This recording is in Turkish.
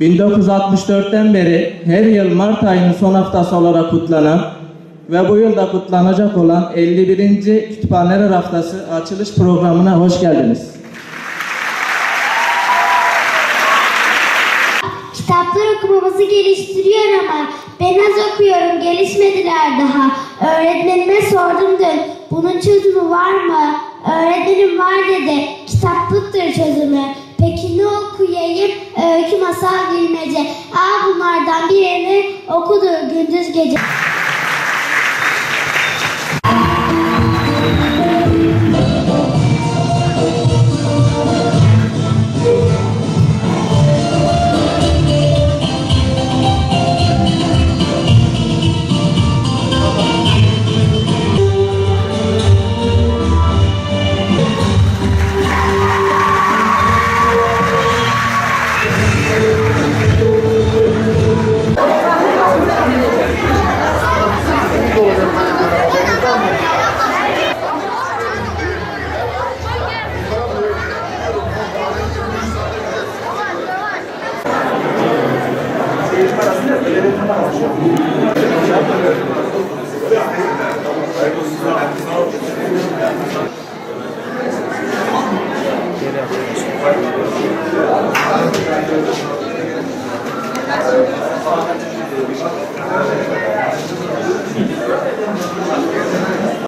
1964'ten beri her yıl Mart ayının son haftası olarak kutlanan ve bu yılda kutlanacak olan 51. Kütüphaneler Haftası açılış programına hoş geldiniz. Kitaplar okumamızı geliştiriyor ama ben az okuyorum gelişmediler daha. Öğretmenime sordum dün bunun çözümü var mı? Öğretmenim var dedi. Kitaplıktır çözümü. Okuyayım? Öykü, masal, bilmece. Al bunlardan birini okudur gündüz gece. Geri arkadaşlar.